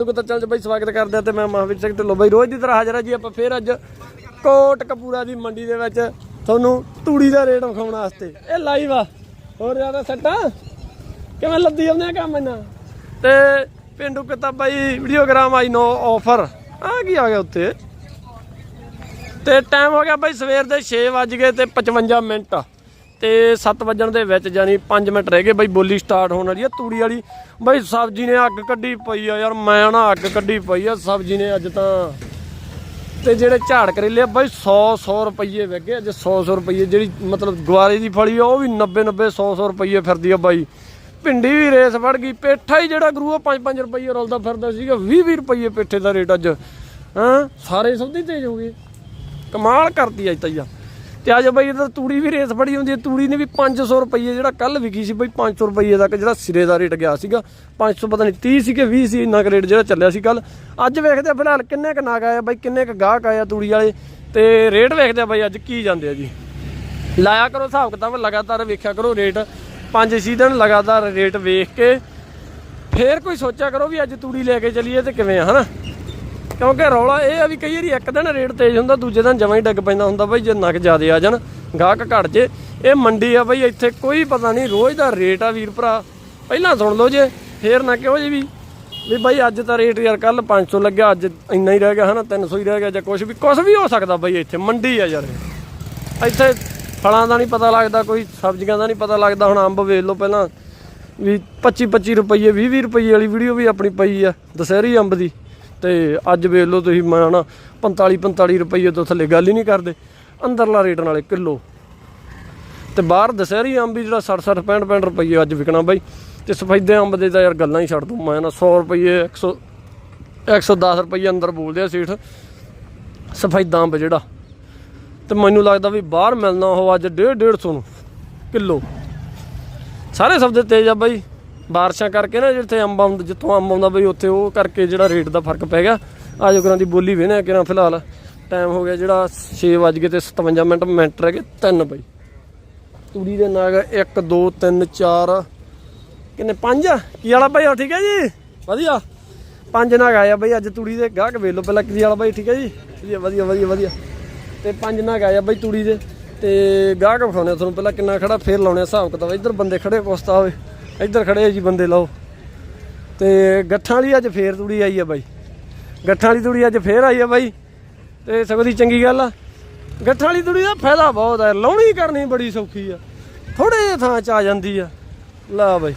ਤਾਂ ਚੱਲ ਬਾਈ, ਸਵਾਗਤ ਕਰਦੇ ਤੇ ਮੈਂ ਮਹਾਵੀਰ ਸਿੰਘ ਢਿੱਲੋਂ ਬਾਈ। ਰੋਜ਼ ਦੀ ਤਰ੍ਹਾਂ ਹਾਜ਼ਰ ਆ ਜੀ ਆਪਾਂ ਫੇਰ ਅੱਜ ਕੋਟ ਕਪੂਰਾ ਦੀ ਮੰਡੀ ਦੇ ਵਿੱਚ ਤੁਹਾਨੂੰ ਤੂੜੀ ਦਾ ਰੇਟ ਵਿਖਾਉਣ ਵਾਸਤੇ। ਇਹ ਲਾਈਵ ਆ। ਹੋਰ ਜ਼ਿਆਦਾ ਸੱਟਾਂ ਕਿਵੇਂ ਲੱਦੀ ਆਉਂਦੇ ਆ ਕੰਮ ਇਹਨਾਂ ਤੇ ਪਿੰਡੂ ਕਿਤਾ ਬਾਈ ਵੀਡੀਓਗ੍ਰਾਮ ਆਈ ਨੋ ਆਫਰ ਆ ਕੀ ਆ ਗਿਆ ਉੱਤੇ? ਤੇ ਟਾਈਮ ਹੋ ਗਿਆ ਬਾਈ ਸਵੇਰ ਦੇ 6 ਵੱਜ ਗਏ ਤੇ 55 ਮਿੰਟ। ਤੇ 7 ਵੱਜਣ ਦੇ ਵਿੱਚ ਜਾਨੀ 5 ਮਿੰਟ ਰਹਿ ਗਏ ਬਾਈ ਬੋਲੀ ਸਟਾਰਟ ਹੋਣ ਵਾਲੀ ਆ, ਤੂੜੀ ਵਾਲੀ। ਬਾਈ ਸਬਜ਼ੀ ਨੇ ਅੱਗ ਕੱਢੀ ਪਈ ਆ ਯਾਰ, ਮੈਂ ਨਾ ਅੱਗ ਕੱਢੀ ਪਈ ਆ, ਸਬਜ਼ੀ ਨੇ ਅੱਜ ਤਾਂ ਤੇ ਜਿਹੜੇ ਝਾੜ ਕਰੇਲੇ ਆ, ਬਾਈ 100 100 ਰੁਪਏ ਵਗੇ ਅੱਜ 100 100 ਰੁਪਏ ਜਿਹੜੀ ਮਤਲਬ ਗਵਾਰੇ ਦੀ ਫਲੀ ਆ, ਉਹ ਵੀ 90 90 100 100 ਰੁਪਏ ਫਿਰਦੀ ਆ ਬਾਈ। ਭਿੰਡੀ ਵੀ ਰੇਸ ਵੜ ਗਈ, ਪੇਠਾ ਹੀ ਜਿਹੜਾ ਗਰੂ 5 5 ਰੁਪਏ ਰੁਲਦਾ ਫਿਰਦਾ ਸੀਗਾ 20 20 ਰੁਪਏ ਪੇਠੇ ਦਾ ਰੇਟ ਅੱਜ। ਹਾਂ, ਸਾਰੇ ਸੌਦੇ ਤੇਜ਼ ਹੋ ਗਏ। ਕਮਾਲ ਕਰਤੀ ਅੱਜ ਤਾਂ ਯਾਰ ਤੇ ਅੱਜ ਬਈ ਇਧਰ ਤੂੜੀ ਵੀ ਰੇਸ ਫੜੀ ਹੁੰਦੀ ਹੈ। ਤੂੜੀ ਨੇ ਵੀ 500 ਰੁਪਏ ਜਿਹੜਾ ਕੱਲ ਵਿਕੀ ਸੀ ਬਈ 500 ਰੁਪਏ ਤੱਕ ਜਿਹੜਾ ਸਿਰੇ ਦਾ ਰੇਟ ਗਿਆ ਸੀਗਾ। 500 ਪਤਾ ਨਹੀਂ 30 ਸੀ ਕਿ 20 ਸੀ, ਇੰਨਾ ਕੁ ਰੇਟ ਜਿਹੜਾ ਚੱਲਿਆ ਸੀ ਕੱਲ ਅੱਜ ਵੇਖਦੇ ਆ ਫਿਲਹਾਲ ਕਿੰਨੇ ਕ ਨਾਗ ਆਇਆ ਬਾਈ, ਕਿੰਨੇ ਕ ਗਾਹਕ ਆਇਆ ਤੂੜੀ ਵਾਲੇ। ਤੇ ਰੇਟ ਵੇਖਦੇ ਆ ਬਾਈ ਅੱਜ ਕੀ ਜਾਂਦੇ ਆ ਜੀ। ਲਾਇਆ ਕਰੋ ਹਿਸਾਬ ਕਿਤਾਬ, ਲਗਾਤਾਰ ਵੇਖਿਆ ਕਰੋ ਰੇਟ। ਪੰਜ ਛੇ ਦਿਨ ਲਗਾਤਾਰ ਰੇਟ ਵੇਖ ਕੇ ਫੇਰ ਕੋਈ ਸੋਚਿਆ ਕਰੋ ਵੀ ਅੱਜ ਤੂੜੀ ਲੈ ਕੇ ਚਲੀਏ ਤੇ ਕਿਵੇਂ ਆ, ਹਨਾ? ਕਿਉਂਕਿ ਰੌਲਾ ਇਹ ਆ ਵੀ ਕਈ ਵਾਰੀ ਇੱਕ ਦਿਨ ਰੇਟ ਤੇਜ਼ ਹੁੰਦਾ, ਦੂਜੇ ਦਿਨ ਜਮਾਂ ਹੀ ਡੱਗ ਪੈਂਦਾ ਹੁੰਦਾ ਬਾਈ, ਜੇ ਨੱਕ ਜ਼ਿਆਦੇ ਆ ਜਾਣ, ਗਾਹਕ ਘਟ ਜੇ। ਇਹ ਮੰਡੀ ਆ ਬਈ, ਇੱਥੇ ਕੋਈ ਪਤਾ ਨਹੀਂ, ਰੋਜ਼ ਦਾ ਰੇਟ ਆ ਵੀਰ ਭਰਾ। ਪਹਿਲਾਂ ਸੁਣ ਲਓ ਜੇ, ਫੇਰ ਨਾ ਕਿਹੋ ਜੀ ਵੀ। ਵੀ ਬਾਈ ਅੱਜ ਤਾਂ ਰੇਟ ਯਾਰ ਕੱਲ 500 ਲੱਗਿਆ, ਅੱਜ ਇੰਨਾ ਹੀ ਰਹਿ ਗਿਆ, ਹਨਾ 300 ਹੀ ਰਹਿ ਗਿਆ ਜਾਂ ਕੁਝ ਵੀ। ਕੁਝ ਵੀ ਹੋ ਸਕਦਾ ਬਾਈ ਇੱਥੇ, ਮੰਡੀ ਆ ਯਾਰ ਇੱਥੇ ਫਲਾਂ ਦਾ ਨਹੀਂ ਪਤਾ ਲੱਗਦਾ, ਕੋਈ ਸਬਜ਼ੀਆਂ ਦਾ ਨਹੀਂ ਪਤਾ ਲੱਗਦਾ। ਹੁਣ ਅੰਬ ਵੇਚ ਲਓ ਪਹਿਲਾਂ, ਵੀ 25 25 ਰੁਪਏ 20 20 ਰੁਪਏ ਵਾਲੀ ਵੀਡੀਓ ਵੀ ਆਪਣੀ ਪਈ ਆ, ਦਸਹਿਰੀ ਅੰਬ ਦੀ। ਤੇ ਅੱਜ ਵੇਖ ਲਓ ਤੁਸੀਂ ਮੈਂ ਨਾ 45 45 ਰੁਪਏ ਤੋਂ ਥੱਲੇ ਗੱਲ ਹੀ ਨਹੀਂ ਕਰਦੇ। ਅੰਦਰਲਾ ਰੇਟ ਨਾਲੇ ਕਿਲੋ। ਤੇ ਬਾਹਰ ਦਸਹਿਰੀ ਅੰਬ ਵੀ ਜਿਹੜਾ 60 60 65 65 ਰੁਪਏ ਅੱਜ ਵਿਕਣਾ ਬਾਈ। ਤੇ ਸਫੈਦੇ ਅੰਬ ਦੇ ਤਾਂ ਯਾਰ ਗੱਲਾਂ ਹੀ ਛੱਡ ਦੂੰ ਮੈਂ ਨਾ। 100 ਰੁਪਏ 100 110 ਰੁਪਏ ਅੰਦਰ ਬੋਲਦੇ ਆ ਸੇਠ। ਸਫੈਦਾ ਅੰਬ ਜਿਹੜਾ। ਤੇ ਮੈਨੂੰ ਲੱਗਦਾ ਵੀ ਬਾਹਰ ਮਿਲਣਾ ਉਹ ਅੱਜ 1.5 150 ਨੂੰ ਕਿਲੋ। ਸਾਰੇ ਸਬਜ਼ੇ ਤੇਜ਼ ਆ ਬਾਈ। ਬਾਰਿਸ਼ਾਂ ਕਰਕੇ ਨਾ ਜਿੱਥੇ ਅੰਬ ਆਉਂਦਾ ਜਿੱਥੋਂ ਅੰਬ ਆਉਂਦਾ ਬਈ ਉੱਥੇ ਉਹ ਕਰਕੇ ਜਿਹੜਾ ਰੇਟ ਦਾ ਫ਼ਰਕ ਪੈ ਗਿਆ। ਆਜੋ ਕਰਾਂ ਦੀ ਬੋਲੀ ਵੇਨੇ ਕਿਰਾਂ ਫਿਲਹਾਲ। ਟਾਈਮ ਹੋ ਗਿਆ ਜਿਹੜਾ 6 ਵੱਜ ਗਏ ਤੇ 57 ਮਿੰਟ ਮਿੰਟ ਰਹਿ ਗਏ 3 ਬਈ। ਤੂੜੀ ਦੇ ਨਾਗ 1 2 3 4 ਕਿੰਨੇ 5 ਕੀ ਵਾਲਾ ਬਾਈ ਠੀਕ ਹੈ ਜੀ? ਵਧੀਆ। ਪੰਜ ਨਾਗ ਆਇਆ ਬਈ ਅੱਜ ਤੂੜੀ ਦੇ, ਗਾਹਕ ਵੇਖ ਲਓ ਪਹਿਲਾਂ ਕੀ ਵਾਲਾ ਭਾਈ ਠੀਕ ਹੈ ਜੀ? ਵਧੀਆ ਵਧੀਆ ਵਧੀਆ ਵਧੀਆ। ਤੇ ਪੰਜ ਨਾਗ ਆਇਆ ਬਈ ਤੂੜੀ ਦੇ। ਤੇ ਗਾਹਕ ਵਿਖਾਉਣੇ ਆ ਤੁਹਾਨੂੰ, ਪਹਿਲਾਂ ਕਿੰਨਾ ਖੜਾ ਫੇਰ ਲਾਉਣੇ ਆ ਹਿਸਾਬ ਕਿਤਾਬ, ਇੱਧਰ ਬੰਦੇ ਖੜੇ ਕੋਸਤਾ ਹੋਵੇ ਇੱਧਰ ਖੜੇ ਆ ਜੀ ਬੰਦੇ, ਲਓ। ਤੇ ਗੱਠਾਂ ਵਾਲੀ ਅੱਜ ਫੇਰ ਤੂੜੀ ਆਈ ਆ ਬਾਈ। ਗੱਠਾਂ ਵਾਲੀ ਤੂੜੀ ਅੱਜ ਫੇਰ ਆਈ ਆ ਬਾਈ। ਤੇ ਸਗੋਂ ਦੀ ਚੰਗੀ ਗੱਲ ਆ। ਗੱਠਾਂ ਵਾਲੀ ਤੂੜੀ ਦਾ ਫਾਇਦਾ ਬਹੁਤ ਹੈ ਲਾਉਣੀ ਕਰਨੀ ਬੜੀ ਸੌਖੀ ਆ। ਥੋੜੇ ਜਿਹੇ ਥਾਂ ਚ ਆ ਜਾਂਦੀ ਆ। ਲਾ ਬਾਈ।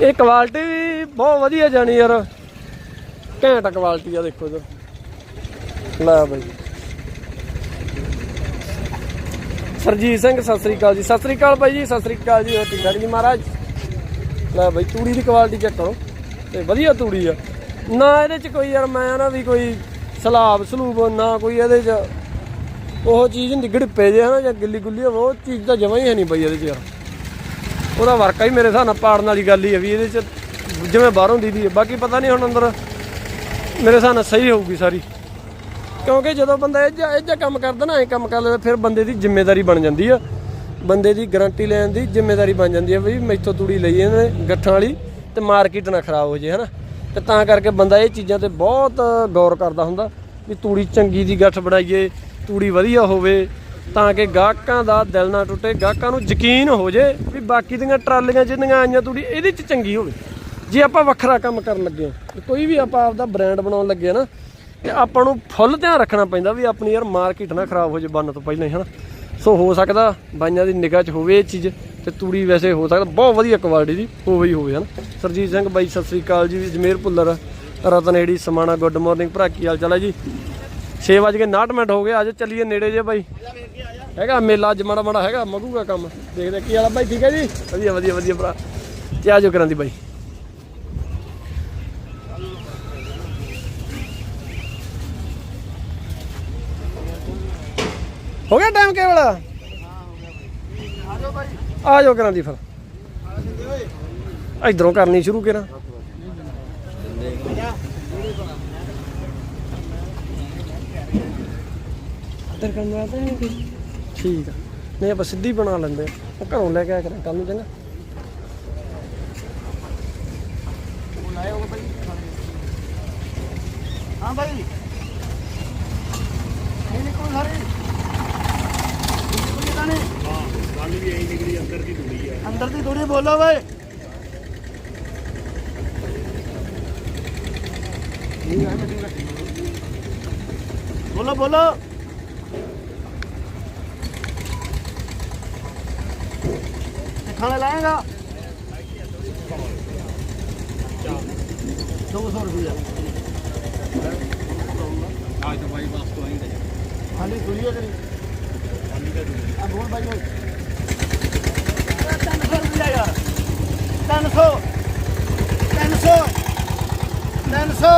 ਇਹ ਕੁਆਲਿਟੀ ਵੀ ਬਹੁਤ ਵਧੀਆ ਜਾਣੀ ਯਾਰ। ਘੈਂਟ ਕੁਆਲਿਟੀ ਆ ਦੇਖੋ ਇਧਰ। ਲਾ ਬਾਈ। ਸਰਜੀਤ ਸਿੰਘ, ਸਤਿ ਸ੍ਰੀ ਅਕਾਲ ਜੀ। ਸਤਿ ਸ੍ਰੀ ਅਕਾਲ ਬਾਈ ਜੀ, ਸਤਿ ਸ੍ਰੀ ਅਕਾਲ ਜੀ। ਹੋਰ ਠੀਕ ਠਾਕ ਜੀ ਮਹਾਰਾਜ? ਲੈ ਬਾਈ, ਤੂੜੀ ਦੀ ਕੁਆਲਿਟੀ ਚੈੱਕ ਕਰੋ। ਤੇ ਵਧੀਆ ਤੂੜੀ ਆ। ਨਾ ਇਹਦੇ ਚ ਕੋਈ ਯਾਰ, ਮੈਂ ਨਾ ਵੀ ਕੋਈ ਸਲਾਬ ਸਲੂਬ, ਨਾ ਕੋਈ ਇਹਦੇ ਚ ਉਹ ਚੀਜ਼ ਨਿਗੜ ਪੇ ਜੇ ਹਨਾ, ਜਾਂ ਗਿੱਲੀ ਗੁੱਲੀ ਉਹ ਚੀਜ਼ ਤਾਂ ਜਮਾਂ ਹੀ ਹੈ ਨਹੀਂ ਬਾਈ ਇਹਦੇ ਚ ਯਾਰ। ਉਹਦਾ ਵਰਕਾ ਹੀ ਮੇਰੇ ਹਿਸਾਬ ਨਾਲ ਪਾੜਨ ਵਾਲੀ ਗੱਲ ਹੀ ਹੈ ਵੀ ਇਹਦੇ ਚ ਜਿਵੇਂ ਬਾਹਰੋਂ ਦੀਦੀ ਹੈ ਬਾਕੀ ਪਤਾ ਨਹੀਂ ਹੁਣ ਅੰਦਰ ਮੇਰੇ ਹਿਸਾਬ ਨਾਲ ਸਹੀ ਹੋਊਗੀ ਸਾਰੀ। ਕਿਉਂਕਿ ਜਦੋਂ ਬੰਦਾ ਇਹ ਜਿਹਾ ਇਹ ਜਿਹਾ ਕੰਮ ਕਰਦਾ ਨਾ ਇਹ ਕੰਮ ਕਰ ਲੈਂਦਾ, ਫਿਰ ਬੰਦੇ ਦੀ ਜ਼ਿੰਮੇਵਾਰੀ ਬਣ ਜਾਂਦੀ ਆ। ਬੰਦੇ ਦੀ ਗਾਰੰਟੀ ਲੈਣ ਦੀ ਜ਼ਿੰਮੇਵਾਰੀ ਬਣ ਜਾਂਦੀ ਆ ਵੀ ਮੈਥੋਂ ਤੂੜੀ ਲਈ ਇਹਨੇ ਗੱਠਾਂ ਵਾਲੀ ਤੇ ਮਾਰਕੀਟ ਨਾ ਖਰਾਬ ਹੋ ਜੇ, ਹਨਾ? ਤੇ ਤਾਂ ਕਰਕੇ ਬੰਦਾ ਇਹ ਚੀਜ਼ਾਂ ਤੇ ਬਹੁਤ ਗੌਰ ਕਰਦਾ ਹੁੰਦਾ ਵੀ ਤੂੜੀ ਚੰਗੀ ਦੀ ਗੱਠ ਬਣਾਈਏ, ਤੂੜੀ ਵਧੀਆ ਹੋਵੇ, ਤਾਂ ਕਿ ਗਾਹਕਾਂ ਦਾ ਦਿਲ ਨਾ ਟੁੱਟੇ, ਗਾਹਕਾਂ ਨੂੰ ਯਕੀਨ ਹੋ ਜੇ ਵੀ ਬਾਕੀ ਦੀਆਂ ਟਰਾਲੀਆਂ ਜਿੰਨੀਆਂ ਆਈਆਂ ਤੂੜੀ ਇਹਦੇ 'ਚ ਚੰਗੀ ਹੋਵੇ। ਜੇ ਆਪਾਂ ਵੱਖਰਾ ਕੰਮ ਕਰਨ ਲੱਗੇ ਹਾਂ, ਕੋਈ ਵੀ ਆਪਾਂ ਆਪਦਾ ਬ੍ਰਾਂਡ ਬਣਾਉਣ ਲੱਗੇ ਹਾਂ ਨਾ ਤੇ ਆਪਾਂ ਨੂੰ ਫੁੱਲ ਧਿਆਨ ਰੱਖਣਾ ਪੈਂਦਾ ਵੀ ਆਪਣੀ ਯਾਰ ਮਾਰਕੀਟ ਨਾ ਖਰਾਬ ਹੋ ਜੇ ਬੰਨ ਤੋਂ ਪਹਿਲਾਂ ਹੀ, ਹਨਾ? ਸੋ ਹੋ ਸਕਦਾ ਬਾਈਆਂ ਦੀ ਨਿਗਾਹ 'ਚ ਹੋਵੇ ਇਹ ਚੀਜ਼ ਤੇ ਤੂੜੀ ਵੈਸੇ ਹੋ ਸਕਦਾ, ਬਹੁਤ ਵਧੀਆ ਕੁਆਲਿਟੀ ਦੀ ਹੋਵੇ ਹੀ ਹੋਵੇ, ਹਨਾ? ਸਰਜੀਤ ਸਿੰਘ ਬਾਈ, ਸਤਿ ਸ੍ਰੀ ਅਕਾਲ ਜੀ, ਜਮੇਰ ਭੁੱਲਰ, ਰਤਨੇੜੀ, ਸਮਾਣਾ ਗੁੱਡ ਮਾਰਨਿੰਗ ਭਰਾ, ਕੀ ਹਾਲ ਚਾਲ ਹੈ ਜੀ? 6 ਵਜੇ 59 ਮਿੰਟ ਹੋ ਗਏ, ਅੱਜ ਚੱਲੀਏ ਨੇੜੇ ਜੇ ਬਾਈ। ਹੈਗਾ ਮੇਲਾ ਅੱਜ ਮਾੜਾ ਮਾੜਾ ਹੈਗਾ, ਮਗੂਗਾ ਕੰਮ। ਦੇਖਦੇ ਕੀ ਹਾਲ ਆ ਬਾਈ, ਠੀਕ ਹੈ ਜੀ? ਵਧੀਆ ਵਧੀਆ ਵਧੀਆ ਭਰਾ। ਤੇ ਆਜੋ ਕਰਾਂ ਦੀ ਬਾਈ। ਹੋ ਗਿਆ ਟਾਈਮ ਕੇਵਲ? ਆ ਜਾਓ ਕਰਾਂ ਦੀ ਫਿਰ। ਇਧਰੋਂ ਕਰਨੀ ਸ਼ੁਰੂ ਕਰਾਂ ਇੱਧਰ ਕਰਨਾ ਤਾਂ ਠੀਕ ਆ। ਨਹੀਂ, ਆਪਾਂ ਸਿੱਧੀ ਬਣਾ ਲੈਂਦੇ ਆ। ਘਰੋਂ ਲੈ ਕੇ ਆਇਆ ਕਰਾਂ ਕੱਲ ਨੂੰ ਚੰਗਾ। ਹਾਂ ਭਾਈ ਇਹ ਨਿਕਲ ਸਾਰੀ। ਜਾਣੀ ਹਾਂ ਗੱਲ ਵੀ ਐਂ ਨਿਕਲੀ ਅੰਦਰ ਦੀ ਦੂਰੀ ਹੈ ਅੰਦਰ ਦੀ ਥੋੜੀ ਬੋਲੋ ਵੇ ਬੋਲੋ। ਬੋਲੋ ਖਾਣਾ ਲਾਏਗਾ। 200 ਰੁਪਇਆ ਅੱਜ ਤਾਂ ਬਾਈ ਬਸ ਤੋਂ ਆਈ ਖਾਲੀ ਦੁਨੀਆ ਕਰੀ। ਆ ਬਾਈ ਓਏ 300 ਰੁਪਇਆ ਯਾਰ 300 300 300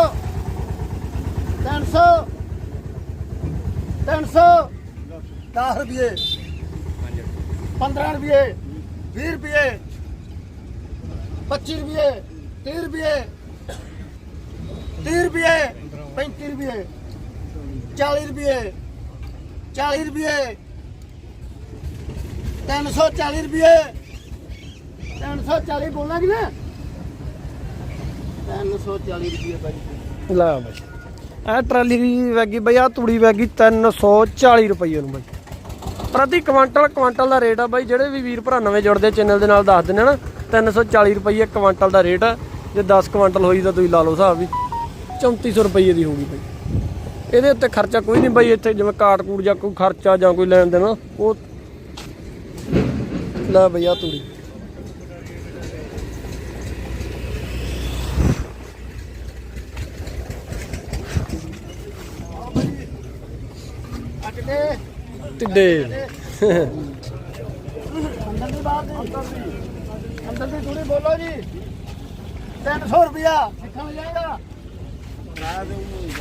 300 300 10 ਰੁਪਏ 15 ਰੁਪਏ 20 ਰੁਪਏ 25 ਰੁਪਏ 30 ਰੁਪਏ 30 ਰੁਪਏ 35 ਰੁਪਏ 40 ਰੁਪਏ 40 ਰੁਪਏ 340 ਰੁਪਏ। 340 ਬੋਲਣਾ ਕਿ ਨਾ 340 ਰੁਪਏ ਭਾਈ ਲੈ ਬਾਈ। ਇਹ ਟਰਾਲੀ ਦੀ ਵੈਗੀ ਬਈ ਆ ਤੂੜੀ ਵੈਗੀ 340 ਰੁਪਏ ਨੂੰ ਬਾਈ। ਪ੍ਰਤੀ ਕੁਆਂਟਲ ਕੁਆਂਟਲ ਦਾ ਰੇਟ ਆ ਬਾਈ, ਜਿਹੜੇ ਵੀ ਵੀਰ ਭਰਾ ਨਵੇਂ ਜੁੜਦੇ ਚੈਨਲ ਦੇ ਨਾਲ ਦੱਸ ਦਿੰਦੇ ਨਾ 340 ਰੁਪਏ ਕੁਆਂਟਲ ਦਾ ਰੇਟ ਆ। ਜੇ 10 ਕੁਆਂਟਲ ਹੋਈ ਤਾਂ ਤੁਸੀਂ ਲਾ ਲਓ ਹਿਸਾਬ ਵੀ 3400 ਰੁਪਏ ਦੀ ਹੋਊਗੀ ਬਾਈ। ਇਹਦੇ ਉੱਤੇ ਖਰਚਾ ਕੋਈ ਨਹੀਂ ਬਾਈ, ਇੱਥੇ ਜਿਵੇਂ ਕਾਰਡ ਕੂੜ ਜਾਂ ਕੋਈ ਖਰਚਾ ਜਾਂ ਕੋਈ ਲੈਣ ਦੇਣਾ, ਉਹ ਲੈ ਬਈ ਆ ਤੂੜੀ? ਅੱਜ ਦੇ ਟਿੱਡੇ। ਅੰਦਰ ਦੀ ਬਾਤ ਅੰਦਰ ਦੀ ਅੰਦਰ ਦੀ ਥੋੜੀ ਬੋਲੋ ਜੀ। 300 ਰੁਪਿਆ ਸਿੱਖਣ ਜਾਏਗਾ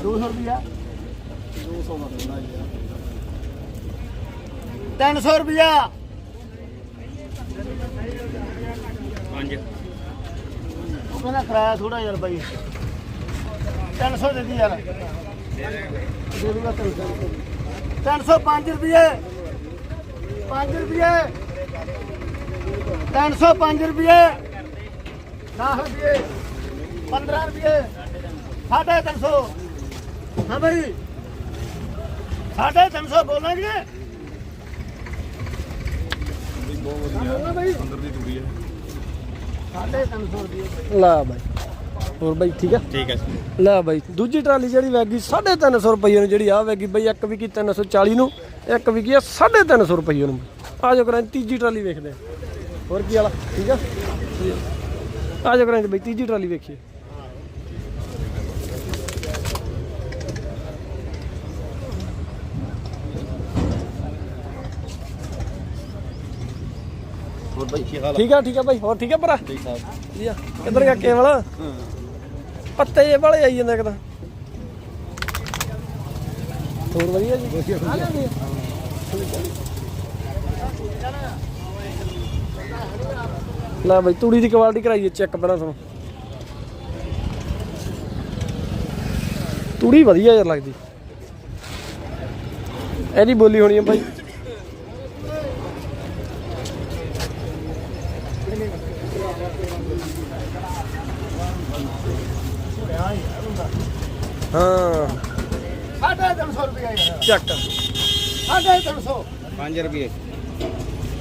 200 ਰੁਪਿਆ 300 ਰੁਪਿਆ ਪੰਜ ਉਹ ਕਹਿੰਦਾ ਕਿਰਾਇਆ ਥੋੜਾ ਯਾਰ ਬਾਈ। 300 ਦੇ ਦੀ ਯਾਰ। ਦੇ ਦੂਗਾ 300 305 ਰੁਪਏ 5 ਰੁਪਏ 305 ਰੁਪਏ 10 ਰੁਪਏ 15 ਰੁਪਏ ਸਾਢੇ 300 ਹਾਂ ਭਾਈ ਸਾਢੇ 300 ਬੋਲਾਂਗੇ। ਬੋਲਣਾ ਭਾਈ ਅੰਦਰ ਦੀ ਦੂਰੀ ਹੈ। ਸਾਢੇ 300 ਰੁਪਏ ਲੈ ਬਾਈ। ਹੋਰ ਬਾਈ ਠੀਕ ਆ? ਠੀਕ ਹੈ ਲੈ ਬਾਈ। ਦੂਜੀ ਟਰਾਲੀ ਜਿਹੜੀ ਵੈਗੀ 350 ਰੁਪਏ ਨੂੰ ਜਿਹੜੀ ਆ ਵੈਗੀ ਬਾਈ ਇੱਕ ਵਿਕੀ 340 ਨੂੰ ਇੱਕ ਵਿਕੀ ਆ 350 ਰੁਪਏ ਨੂੰ। ਆ ਜਾਓ ਕਰਾਂ ਤੀਜੀ ਟਰਾਲੀ ਵੇਖਦੇ ਆ। ਹੋਰ ਕੀ ਵਾਲਾ ਠੀਕ ਆ? ਆ ਜਾਓ ਕਰਾਂ ਬਾਈ ਤੀਜੀ ਟਰਾਲੀ ਵੇਖੀਏ। ਬਾਈ ਕੀ ਹਾਲ ਠੀਕ ਆ ਠੀਕ ਆ ਬਾਈ ਹੋਰ ਠੀਕ ਆ ਭਰਾ? ਠੀਕ ਠੀਕ। ਆ ਕਿੱਧਰ ਗਿਆ ਕੇਵਲ? ਪੱਤੇ ਜੇ ਵਾਲੇ ਆਈ ਜਾਂਦੇ ਕਿਦਾਂ ਹੋਰ ਵਧੀਆ ਜੀ? ਆ ਜਾਂਦੀ ਆ ਲੈ ਬਈ ਤੂੜੀ ਦੀ ਕੁਆਲਿਟੀ ਕਰਾਈਏ ਚੈੱਕ ਪਹਿਲਾਂ ਸੁਣੋ। ਤੂੜੀ ਵਧੀਆ ਯਾਰ ਲੱਗਦੀ। ਇਹਦੀ ਬੋਲੀ ਹੋਣੀ ਆ ਬਾਈ। ਹਾਂ ਸਾਢੇ 300 ਰੁਪਏ ਯਾਰ ਚੱਕ ਸਾਢੇ 300 5 ਰੁਪਏ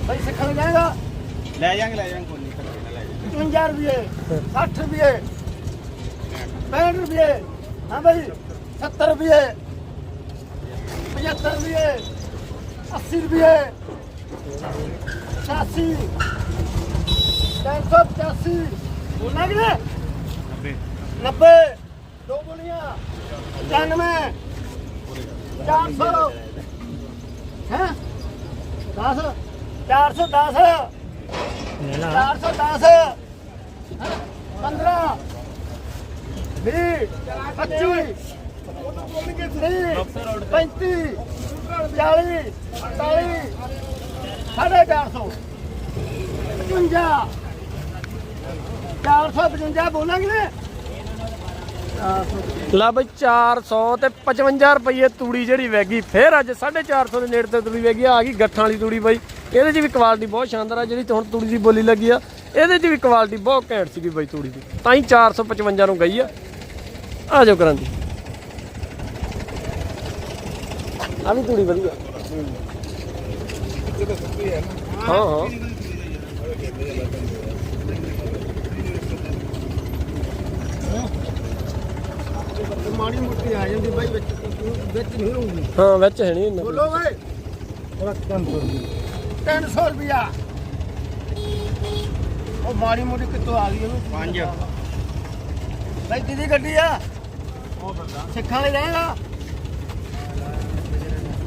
ਭਾਈ ਸਿੱਖਣ ਜਾਏਗਾ ਲੈ ਜਾਾਂਗੇ ਲੈ ਜਾਾਂਗੇ ਕੋਈ ਨਹੀਂ ਲੈ ਜਾਾਂਗੇ 55 ਰੁਪਏ 60 ਰੁਪਏ 65 ਰੁਪਏ ਹਾਂ ਭਾਈ 70 ਰੁਪਏ 75 ਰੁਪਏ 80 ਰੁਪਏ 86 385 ਬੋਲਣਾ ਕਿ ਨਹੀਂ 90 90 ਦੋ ਬੋਲੀਆਂ। 95 400 ਹੈ? 10 410 410 15 20 25 35 40 45 ਸਾਢੇ 400 55 455 ਬੋਲਾਂਗੇ ਨੇ 400 ਲਾ ਬਈ 400 ਤੇ 55 ਰੁਪਏ ਤੂੜੀ ਜਿਹੜੀ ਵੈਗੀ ਫੇਰ ਅੱਜ 450 ਦੇ ਨੇੜੇ ਤੇ ਤੂੜੀ ਵੈਗੀ ਆ ਗਈ ਗੱਠਾਂ ਵਾਲੀ ਤੂੜੀ ਬਾਈ। ਇਹਦੇ 'ਚ ਵੀ ਕੁਆਲਿਟੀ ਬਹੁਤ ਸ਼ਾਨਦਾਰ ਆ ਜਿਹੜੀ ਹੁਣ ਤੂੜੀ ਦੀ ਬੋਲੀ ਲੱਗੀ ਆ। ਇਹਦੇ 'ਚ ਵੀ ਕੁਆਲਿਟੀ ਬਹੁਤ ਘੈਂਟ ਸੀਗੀ ਬਾਈ ਤੂੜੀ ਦੀ। ਤਾਂ ਹੀ 455 ਨੂੰ ਗਈ ਆ। ਆ ਜਾਓ ਕਰਾਂ ਦੀ ਆ ਵੀ ਤੂੜੀ ਵਧੀਆ। ਹਾਂ ਹਾਂ। ਮਾੜੀ ਮੋਟੀ ਆ ਜਾਂਦੀ ਬਾਈ ਵਿੱਚ ਵਿੱਚ ਨਹੀਂ ਰਹੂਗੀ ਹਾਂ ਵਿੱਚ ਹੈ ਨਹੀਂ ਇੰਨਾ। ਬੋਲੋ ਓਏ। ਥੋੜਾ 300 ਰੁਪਏ। 300 ਰੁਪਿਆ ਉਹ ਮਾੜੀ ਮੋਟੀ ਕਿੱਥੋਂ ਆ ਗਈ ਉਹਨੂੰ? ਪੰਜ। ਬਾਈ ਕਿਹਦੀ ਗੱਡੀ ਆ? ਸਿੱਖਾਂ ਲਈ ਰਹੇਗਾ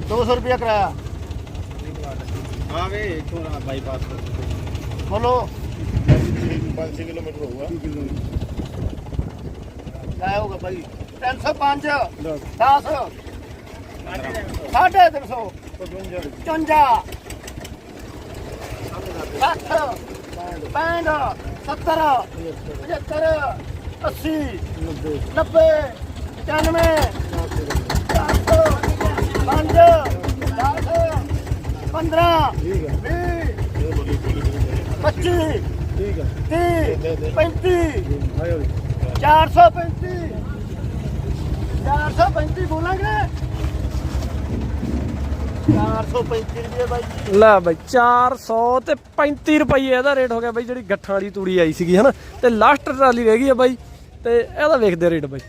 200 ਰੁਪਿਆ ਕਰਾਇਆ। ਆ ਵੇ ਇਥੋਂ ਬਾਈਪਾਸ ਬੋਲੋ। 5 ਕਿਲੋਮੀਟਰ ਹੋਊਗਾ। ਲੈ ਹੋਗਾ ਬਾਈ। 305 10 ਸਾਢੇ 300 55 60 65 70 75 80 90 95 ਪੰਜ 10 15 20 25 30 35 435 435 ਬੋਲਾਂਗੇ। 435 ਰੁਪਏ ਬਾਈ ਜੀ। ਲੈ ਬਈ 400 ਤੇ 35 ਰੁਪਏ ਇਹਦਾ ਰੇਟ ਹੋ ਗਿਆ ਬਈ ਜਿਹੜੀ ਗੱਠਾਂ ਵਾਲੀ ਤੂੜੀ ਆਈ ਸੀਗੀ ਹਨਾ? ਤੇ ਲਾਸਟ ਟਰਾਲੀ ਰਹਿ ਗਈ ਆ ਬਾਈ ਤੇ ਇਹਦਾ ਵੇਖਦੇ ਰੇਟ ਬਾਈ।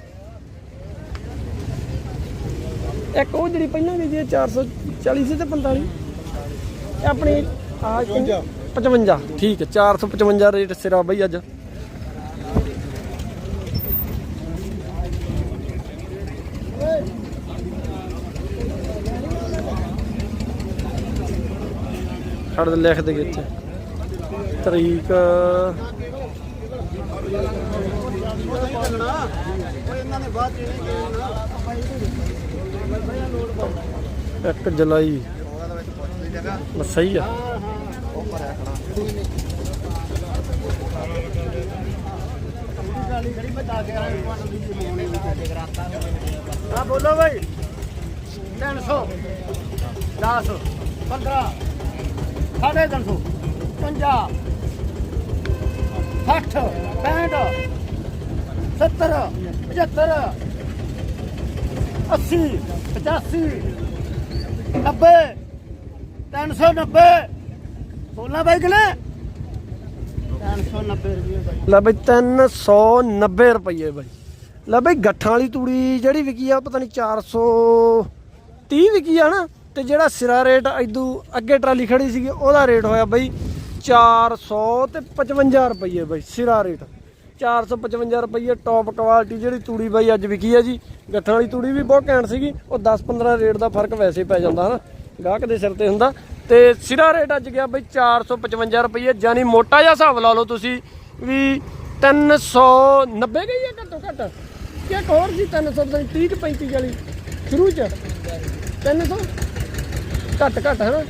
ਇੱਕ ਉਹ ਜਿਹੜੀ ਪਹਿਲਾਂ ਗਈ ਸੀ 440 ਸੀ ਤੇ 45 ਇਹ ਆਪਣੀ ਆ 55 ਠੀਕ ਹੈ 455 ਰੇਟ ਸਿਰਾ ਬਈ ਅੱਜ। ਛੱਡ ਦੇ ਲਿਖ ਦੇ ਇੱਥੇ ਤਰੀਕ ਇੱਕ ਜੁਲਾਈ। ਸਹੀ ਆ। ਹਾਂ, ਬੋਲੋ ਭਾਈ 300 10 15 ਸਾਢੇ 300 50 60 65 70 75 80 85 90 390 ਬੋਲਣਾ ਬਾਈ ਕਿਲੇ? 390 ਰੁਪਏ ਬਾਈ। ਲੈ ਬਈ 390 ਰੁਪਏ ਬਾਈ। ਲੈ ਬਈ ਗੱਠਾਂ ਵਾਲੀ ਤੂੜੀ ਜਿਹੜੀ ਵਿਕੀ ਆ ਪਤਾ ਨਹੀਂ 430 ਵਿਕੀ ਆ ਨਾ। ਤੇ ਜਿਹੜਾ ਸਿਰਾ ਰੇਟ ਐਦੂ ਅੱਗੇ ਟਰਾਲੀ ਖੜੀ ਸੀਗੀ, ਉਹਦਾ ਰੇਟ ਹੋਇਆ ਬਈ 400 ਤੇ 55 ਰੁਪਏ ਬਾਈ ਸਿਰਾ ਰੇਟ। 455 ਰੁਪਏ ਟੌਪ ਕੁਆਲਿਟੀ ਜਿਹੜੀ ਤੂੜੀ ਬਾਈ ਅੱਜ ਵਿਕੀ ਹੈ ਜੀ। ਗੱਠਾਂ ਵਾਲੀ ਤੂੜੀ ਵੀ ਬਹੁਤ ਘੈਂਟ ਸੀਗੀ, ਉਹ 10-15 ਰੇਟ ਦਾ ਫ਼ਰਕ ਵੈਸੇ ਪੈ ਜਾਂਦਾ ਹਨਾ, ਗਾਹਕ ਦੇ ਸਿਰ ਤੇ ਹੁੰਦਾ। ਤੇ ਸਿਰਾ ਰੇਟ ਅੱਜ ਗਿਆ ਬਈ 455 ਰੁਪਏ ਯਾਨੀ ਮੋਟਾ ਜਿਹਾ ਹਿਸਾਬ ਲਾ ਲਓ ਤੁਸੀਂ ਵੀ 390 ਗਈ ਹੈ ਘੱਟੋ ਘੱਟ? ਕਿ ਇੱਕ ਹੋਰ ਸੀ 300 ਤੋਂ 30 ਕਿ 35 ਵਾਲੀ, ਸ਼ੁਰੂ ਚ? 300 ਘੱਟ ਘੱਟ ਹੈ ਨਾ।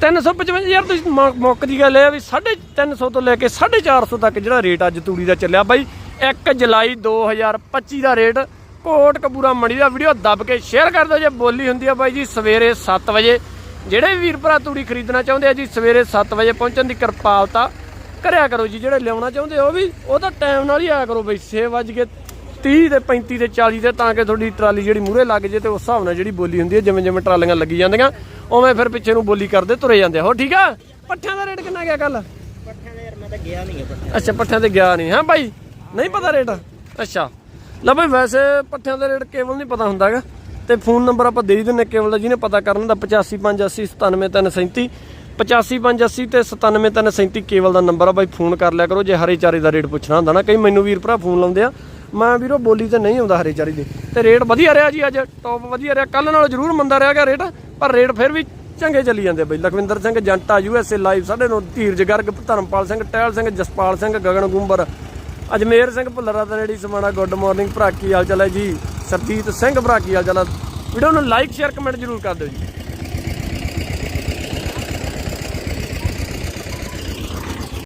355 ਯਾਰ ਤੁਸੀਂ ਮੌ- ਮੌਕੇ ਦੀ ਗੱਲ ਇਹ ਆ ਵੀ 350 ਤੋਂ ਲੈ ਕੇ 450 ਤੱਕ ਜਿਹੜਾ ਰੇਟ ਅੱਜ ਤੂੜੀ ਦਾ ਚੱਲਿਆ ਬਾਈ 1 ਜੁਲਾਈ 2025 ਦਾ ਰੇਟ। ਕੋਟ ਕਪੂਰਾ ਮੰਡੀ ਦਾ ਵੀਡੀਓ ਦੱਬ ਕੇ ਸ਼ੇਅਰ ਕਰ ਦਿਓ ਜੇ ਬੋਲੀ ਹੁੰਦੀ ਆ ਬਾਈ ਜੀ, ਸਵੇਰੇ 7 ਵਜੇ। ਜਿਹੜੇ ਵੀਰ ਭਰਾ ਤੂੜੀ ਖਰੀਦਣਾ ਚਾਹੁੰਦੇ ਆ ਜੀ, ਸਵੇਰੇ 7 ਵਜੇ ਪਹੁੰਚਣ ਦੀ ਕਿਰਪਾਲਤਾ ਕਰਿਆ ਕਰੋ ਜੀ, ਜਿਹੜੇ ਲਿਆਉਣਾ ਚਾਹੁੰਦੇ ਉਹ ਵੀ ਉਹ ਤਾਂ ਟਾਈਮ ਨਾਲ ਹੀ ਆਇਆ ਕਰੋ ਬਈ, ਛੇ ਵੱਜ ਕੇ 30 ਤੇ 35 ਤੇ 40 ਤੇ ਤਾਂ ਕਿ ਤੁਹਾਡੀ ਟਰਾਲੀ ਜਿਹੜੀ ਮੂਰੇ ਲੱਗ ਜੇ ਤੇ ਉਸ ਹਿਸਾਬ ਨਾਲ ਜਿਹੜੀ ਬੋਲੀ ਹੁੰਦੀ ਹੈ ਜਿਵੇਂ ਜਿਵੇਂ ਟਰਾਲੀਆਂ ਲੱਗੀ ਜਾਂਦੀਆਂ ਉਵੇਂ ਫਿਰ ਪਿੱਛੇ ਨੂੰ ਬੋਲੀ ਕਰਦੇ ਤੁਰੇ ਜਾਂਦੇ ਹੋ ਠੀਕ ਆ? ਪੱਠਿਆਂ ਦਾ ਰੇਟ ਕਿੰਨਾ ਗਿਆ ਕੱਲ ਪੱਠਿਆਂ ਦੇ ਯਾਰ ਮੈਂ ਤਾਂ ਗਿਆ ਨਹੀਂ ਪੱਠਿਆਂ ਅੱਛਾ ਪੱਠਿਆਂ ਤੇ ਗਿਆ ਨਹੀਂ ਹਾਂ ਭਾਈ ਨਹੀਂ ਪਤਾ ਰੇਟ? ਅੱਛਾ। ਲੈ ਭਾਈ ਵੈਸੇ ਪੱਠਿਆਂ ਦਾ ਰੇਟ ਕੇਵਲ ਨਹੀਂ ਪਤਾ ਹੁੰਦਾਗਾ ਤੇ ਫੋਨ ਨੰਬਰ ਆਪਾਂ ਦੇ ਹੀ ਦਿੰਨੇ ਕੇਵਲ ਦਾ ਜਿਹਨੇ ਪਤਾ ਕਰਨ ਦਾ 8558897337 8558 ਤੇ 97337 ਕੇਵਲ ਦਾ ਨੰਬਰ ਆ ਬਾਈ ਫੋਨ ਕਰ ਲਿਆ ਕਰੋ ਜੇ ਹਰੇ ਚਾਰੇ ਦਾ ਰੇਟ ਪੁੱਛਣਾ ਹੁੰਦਾ ਨਾ। ਕਈ ਮੈਨੂੰ ਵੀਰ ਭਰਾ ਫੋਨ ਲਾਉਂਦੇ ਆ ਮੈਂ ਵੀਰੋ ਬੋਲੀ ਤੇ ਨਹੀਂ ਆਉਂਦਾ ਹਰੇ ਚਾਰੇ ਦੇ। ਤੇ ਰੇਟ ਵਧੀਆ ਰਿਹਾ ਜੀ ਅੱਜ ਟੌਪ ਵਧੀਆ ਰਿਹਾ। ਕੱਲ ਨਾਲੋਂ ਜ਼ਰੂਰ ਮੰਦਾ ਰਿਹਾ ਗਿਆ ਰੇਟ, ਪਰ ਰੇਟ ਫਿਰ ਵੀ ਚੰਗੇ ਚੱਲੀ ਜਾਂਦੇ ਬਈ। ਲਖਵਿੰਦਰ ਸਿੰਘ, ਜੰਟਾ ਯੂਐਸਏ ਲਾਈਵ ਸਾਡੇ ਨੂੰ ਧੀਰਜ ਗਰਗ, ਧਰਮਪਾਲ ਸਿੰਘ, ਟਹਿਲ ਸਿੰਘ, ਜਸਪਾਲ ਸਿੰਘ, ਗਗਨ ਗੁੰਬਰ, ਅਜਮੇਰ ਸਿੰਘ, ਭੁੱਲਰਾ ਦਾ ਰੇੜੀ, ਸਮਾਣਾ, ਗੁੱਡ ਮਾਰਨਿੰਗ ਭਰਾ ਕੀ ਹਾਲ ਚਾਲ ਹੈ ਜੀ, ਸਰਜੀਤ ਸਿੰਘ ਭਰਾ ਕੀ ਹਾਲ ਚਾਲ ਹੈ। ਵੀਡੀਓ ਨੂੰ ਲਾਈਕ ਸ਼ੇਅਰ ਕਮੈਂਟ ਜ਼ਰੂਰ ਕਰ ਦਿਓ ਜੀ।